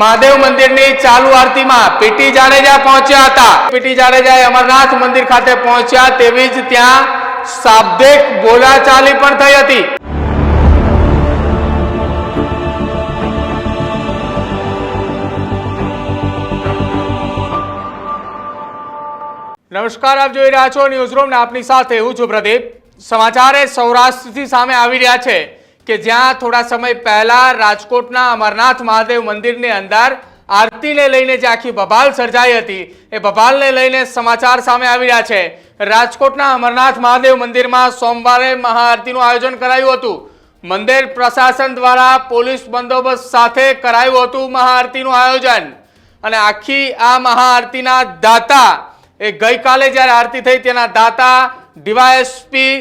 મહાદેવ મંદિરની ચાલુ આરતીમાં પીટી જાડેજા પહોંચ્યા હતા. પીટી જાડેજા અમરનાથ મંદિર ખાતે પહોંચ્યા તેવી જ ત્યાં શાબ્દિક બોલાચાલી પણ થઈ હતી. નમસ્કાર, આપ જોઈ રહ્યા છો ન્યૂઝ રૂમ ને આપની સાથે હું છું પ્રદીપ. સમાચાર સૌરાષ્ટ્રથી સામે આવી રહ્યા છે. કે જ્યાં થોડા સમય પહેલા રાજકોટના અમરનાથ મહાદેવ મંદિરની અંદર આરતીને લઈને જે આખી બબાલ સર્જાઈ હતી, એ બબાલને લઈને સમાચાર સામે આવી રહ્યા છે. રાજકોટના અમરનાથ મહાદેવ મંદિરમાં સોમવારે મહાઆરતીનું આયોજન કરાયું હતું. મંદિર પ્રશાસન દ્વારા પોલીસ બંદોબસ્ત સાથે કરાયું હતું મહાઆરતીનું આયોજન. અને આખી આ મહાઆરતીના દાતા, એ ગઈકાલે જ્યારે આરતી થઈ, તેના દાતા ડીવાયએસપી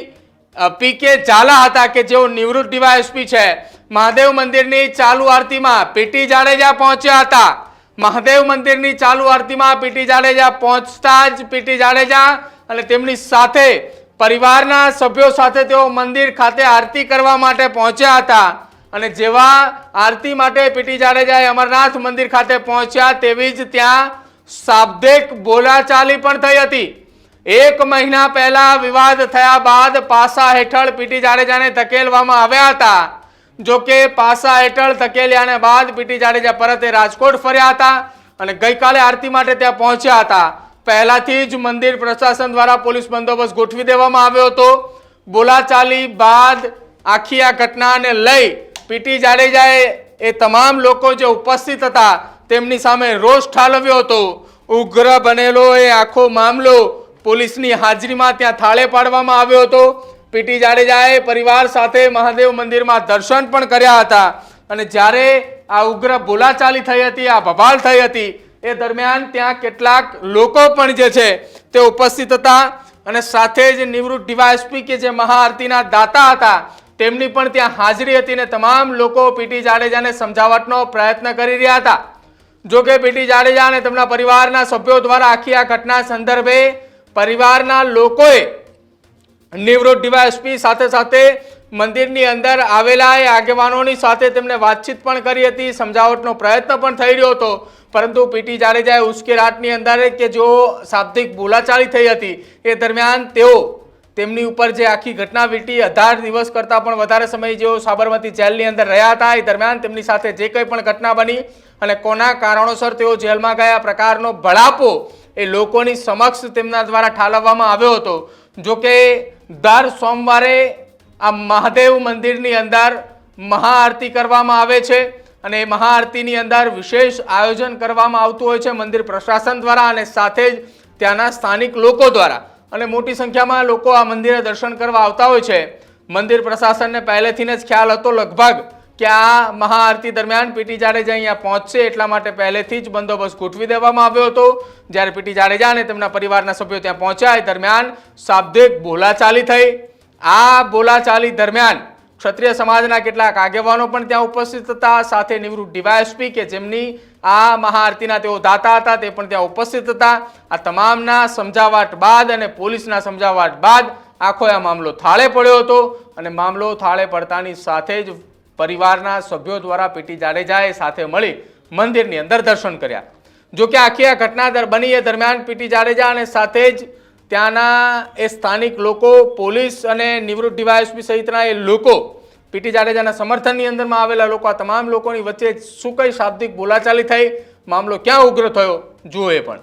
પી ચાલા હતા કે જેઓ નિવૃત્ત ડીવાયએસપી છે. મહાદેવ મંદિરની ચાલુ આરતીમાં પીટી જાડેજા પહોંચ્યા હતા. મહાદેવ મંદિરની ચાલુ આરતીમાં પીટી જાડેજા પહોંચતા જ પીટી જાડેજા અને તેમની સાથે પરિવારના સભ્યો સાથે તેઓ મંદિર ખાતે આરતી કરવા માટે પહોંચ્યા હતા. અને જેવા આરતી માટે પીટી જાડેજાએ અમરનાથ મંદિર ખાતે પહોંચ્યા તેવી જ ત્યાં શાબ્દિક બોલાચાલી પણ થઈ હતી. એક મહિના પહેલા વિવાદ થયા બાદ પાસા હેઠળ પીટી જાડેજાને ધકેલવામાં આવ્યા હતા. જો કે પાસા હેઠળ ધકેલ્યાને બાદ પીટી જાડેજા પરતે રાજકોટ ફર્યા હતા અને ગઈકાલે આરતી માટે ત્યાં પહોંચ્યા હતા. પહેલાથી જ મંદિર પ્રશાસન દ્વારા પોલીસ બંદોબસ્ત ગોઠવી દેવામાં આવ્યો હતો. બોલાચાલી બાદ આખી આ ઘટનાને લઈ પીટી જાડેજાએ એ તમામ લોકો જે ઉપસ્થિત હતા તેમની સામે રોષ ઠાલવ્યો હતો. ઉગ્ર બનેલો એ આખો મામલો પોલીસની હાજરીમાં ત્યાં થાળે પાડવામાં આવ્યો હતો. પીટી જાડેજાએ પરિવાર સાથે મહાદેવ મંદિરમાં દર્શન પણ કર્યા હતા. અને જ્યારે આ ઉગ્ર બોલાચાલી થઈ હતી, આ બબાલ થઈ હતી, એ દરમિયાન ત્યાં કેટલાક લોકો પણ જે છે, તે ઉપસ્થિત હતા. અને સાથે જ નિવૃત્ત ડીવાયએસપી કે જે મહાઆરતીના દાતા હતા, તેમની પણ ત્યાં હાજરી હતી ને તમામ લોકો પીટી જાડેજાને સમજાવટનો પ્રયત્ન કરી રહ્યા હતા. જો કે પીટી જાડેજા અને તેમના પરિવારના સભ્યો દ્વારા આખી આ ઘટના સંદર્ભે પરિવારના લોકોએ નિવૃત્ત ડીવાયએસપી સાથે સાથે મંદિરની અંદર આવેલા એ આગેવાનોની સાથે તેમને વાતચીત પણ કરી હતી, સમજાવટનો પ્રયત્ન પણ થઈ રહ્યો હતો. પરંતુ પીટી જાડેજાએ ઉશ્કેરાટની અંદર કે જો શાબ્દિક બોલાચાલી થઈ હતી, એ દરમિયાન તેઓ તેમની ઉપર જે આખી ઘટના વીટી અઢાર દિવસ કરતાં પણ વધારે સમય જેઓ સાબરમતી જેલની અંદર રહ્યા હતા, એ દરમિયાન તેમની સાથે જે કંઈ પણ ઘટના બની અને કોના કારણોસર તેઓ જેલમાં ગયા પ્રકારનો ભળાપો એ લોકોની સમક્ષ તેમના દ્વારા ઠાલવવામાં આવ્યો હતો. જો કે દર સોમવારે આ મહાદેવ મંદિરની અંદર મહાઆરતી કરવામાં આવે છે અને એ મહાઆરતીની અંદર વિશેષ આયોજન કરવામાં આવતું હોય છે મંદિર પ્રશાસન દ્વારા અને સાથે જ ત્યાંના સ્થાનિક લોકો દ્વારા. અને મોટી સંખ્યામાં લોકો આ મંદિરે દર્શન કરવા આવતા હોય છે. મંદિર પ્રશાસનને પહેલેથી જ ખ્યાલ હતો લગભગ કે આ મહાઆરતી દરમિયાન પીટી જાડેજા અહીંયા પહોંચશે એટલા માટે પહેલેથી જ બંદોબસ્ત ગોઠવી દેવામાં આવ્યો હતો. જ્યારે પીટી જાડેજા અને તેમના પરિવારના સભ્યો ત્યાં પહોંચ્યા દરમિયાન શાબ્દિક બોલાચાલી થઈ. આ બોલાચાલી દરમિયાન ક્ષત્રિય સમાજના કેટલાક આગેવાનો પણ ત્યાં ઉપસ્થિત હતા. સાથે નિવૃત્ત ડીવાયએસપી કે જેમની આ મહાઆરતીના તેઓ દાતા હતા તે પણ ત્યાં ઉપસ્થિત હતા. આ તમામના સમજાવટ બાદ અને પોલીસના સમજાવટ બાદ આખો આ મામલો થાળે પડ્યો હતો અને મામલો થાળે પડતાની સાથે જ પરિવારના સભ્યો દ્વારા પીટી જાડેજાએ સાથે મળી મંદિરની અંદર દર્શન કર્યા. જોકે આખી આ ઘટના બની એ દરમિયાન પીટી જાડેજા અને સાથે જ ત્યાંના એ સ્થાનિક લોકો, પોલીસ અને નિવૃત્ત ડીવાયએસપી સહિતના એ લોકો પીટી જાડેજાના સમર્થનની અંદરમાં આવેલા લોકો, આ તમામ લોકોની વચ્ચે શું કઈ શાબ્દિક બોલાચાલી થઈ, મામલો ક્યાં ઉગ્ર થયો, જુઓ એ પણ.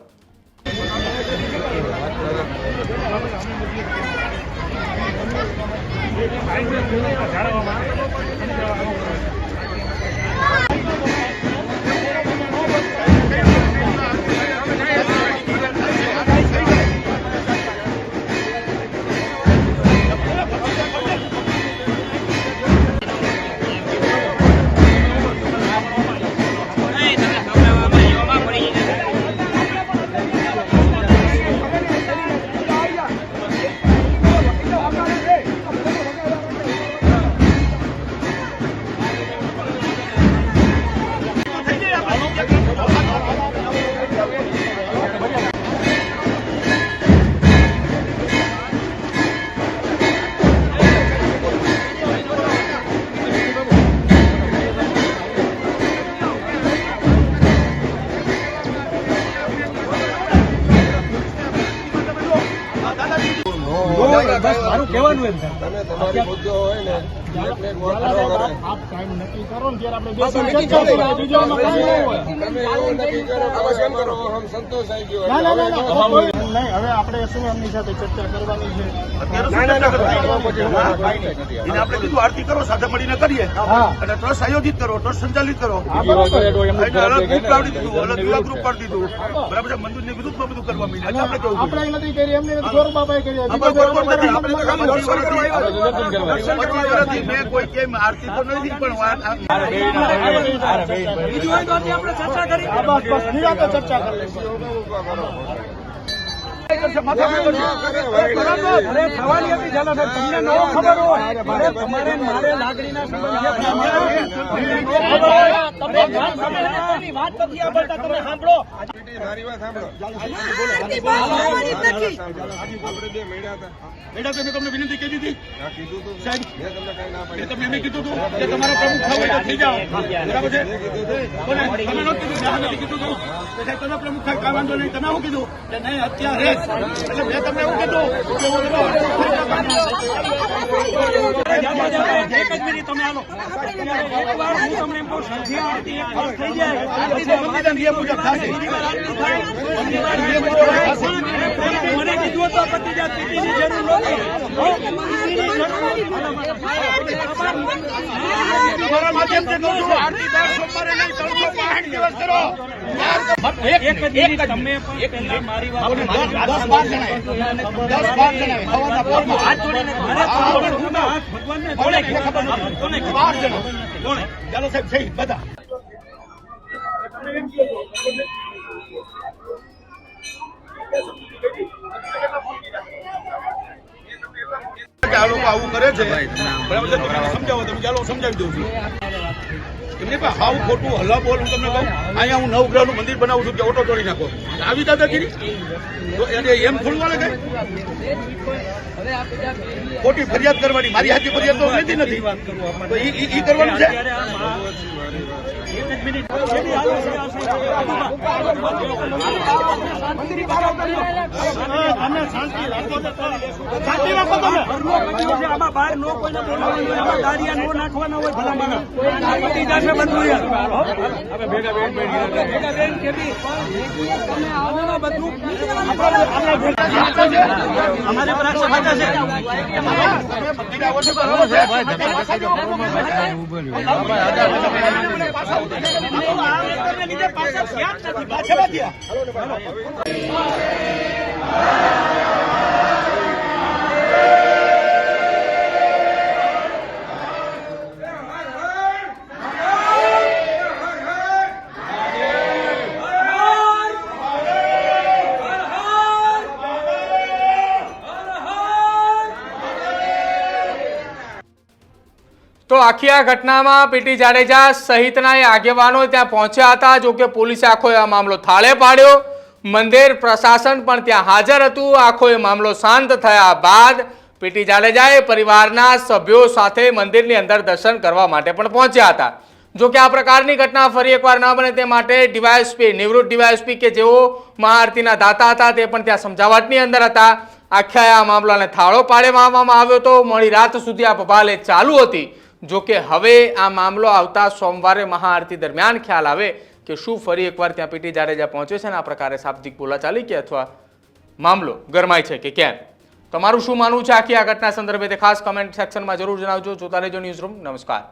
જાળવવા માટે થાય તમે તમારી મુદ્દો હોય ને એટલે જ વાત કરો ઘરે. આપ ટાઈમ નક્કી કરો ને આપણે હા, તો બેસીને નક્કી ચર્ચા કરો. કરીએ. બીજું આમાં કાંઈ ન હોય. તમે એવું નક્કી કરો કે બસ એમ કરો? હમ સંતોષ આવી ગયો ના, ના, ના, ના, એટલે કોઈ નહીં. હવે આપણે શું એમની સાથે ચર્ચા કરવાની છે? ના, ના, ના, આપણે કીધું આરતી કરો સાથે મળીને કરીએ. અને ટ્રસ્ટ આયોજિત કરો ટ્રસ્ટ સંચાલિત કરો. અલગ ગ્રુપ કાઢી દીધું અલગ જુદા ગ્રુપ કરી દીધું. બરાબર છે? મંદિરની વિરુદ્ધમાં બધું કરવા માંડ્યા એટલે આપણે કેવું આપણે નથી કરી એમને નથી ગોરબાબાએ કરી નથી. મેં કોઈ કેમ આરતી તો નથી પણ બીજું હોય તો આપણે ચર્ચા કરી ચર્ચા કરી થવાની હતી ચાલો તમને ન ખબર હોય અરે તમારે મારે લાગણીના સંબંધ વાત નથી સાંભળતા, તમે સાંભળો મારી વાત સાંભળો. નથી. આપણે બે મળ્યા હતા. તમને વિનંતી કરી હતી હા, કીધું તું. સાહેબ. મેં તમને કાંઈ ના પાડી. તમને એમ કીધું હતું કે તમારા પ્રમુખ થવું હોય થઈ જાઓ. બરાબર છે? તમે નહોતું કીધું મેં સામેથી કીધું હતું. તમે પ્રમુખ થાય વાંધો નહીં. તમે હું કીધું? કે નહીં અત્યારે એટલે મેં તમને એવું કીધું કે હું. મિનિટ તમે આલો એકવાર હું તમને એમ કહું સંધ્યા આરતી એક વાર થઈ જાય પછી સંવિધાન નિયમ મુજબ મને કીધું તો આપત્તિ પીટીની જરૂર નહોતી તમારા માધ્યમથી કહું છું. આરતી દર સોમવારે નહીં ત્રણસો પાંસઠ દિવસ કરો એક જ તમે પણ મારી વાત દસ બાર જણાએ દસ બાર જણાએ સવારના પોરમાં હાથ જોડીને ભગવાનને કોને ખબર નથી? કોને બાર જણા કોને ચાલો સાહેબ સહી બધા. આ લોકો આવું કરે છે. બરાબર સમજાવો તમે ચાલો સમજાવી દઉં છું. એમને પાસે હાવ ખોટું હલ્લા બોલ હું તમને કહું. અહીંયા હું નવગ્રહનું મંદિર બનાવું છું કે ઓટો તોડી નાખો. આવી દાદાગીરી તો એને એમ થોડું કઈ ખોટી ફરિયાદ કરવાની. મારી હાથી ફરિયાદ તો નથી નથી. તો ઈ કરવાનું છે? આમાં બહાર નો કોઈને બોલાવવાનું હોય આમાં દાળિયા નો નાખવાના હોય ભલા માણસ પતી બધું યાર ભેગા બેન ભેગા બેન કેવી તમે આવો બધું અમારે પર આક્ષેપ છે તમે ઓછું કરો છો. પાછળ થયા તો આખી આ ઘટનામાં પીટી જાડેજા સહિતના એ આગેવાનો ત્યાં પહોંચ્યા હતા. જો કે પોલીસે આખો આ મામલો થાળે પાડ્યો. મંદિર પ્રશાસન પણ ત્યાં હાજર હતું. આખો એ મામલો શાંત થયા બાદ પીટી જાડેજાએ પરિવારના સભ્યો સાથે મંદિરની અંદર દર્શન કરવા માટે પણ પહોંચ્યા હતા. જો કે આ પ્રકારની ઘટના ફરી એકવાર ન બને તે માટે ડીવાયએસપી, નિવૃત્ત ડીવાયએસપી કે જેઓ મહાઆરતીના દાતા હતા તે પણ ત્યાં સમજાવટની અંદર હતા. આખ્યા આ મામલાને થાળો પાડવામાં આવ્યો હતો મોડી રાત સુધી આ બબાલે ચાલુ હતી. જો કે હવે આ મામલો આવતા સોમવારે મહાઆરતી દરમિયાન ખ્યાલ આવે કે શું ફરી એકવાર ત્યાં પીટી જાડેજા પહોંચ્યો છે ને આ પ્રકારે શાબ્દિક બોલાચાલી કે અથવા મામલો ગરમાય છે કે કેમ? તમારું શું માનવું છે? આખી આ ઘટના સંદર્ભે તે ખાસ કમેન્ટ સેક્શનમાં જરૂર જણાવજો. જોતા રહેજો ન્યૂઝ રૂમ નમસ્કાર.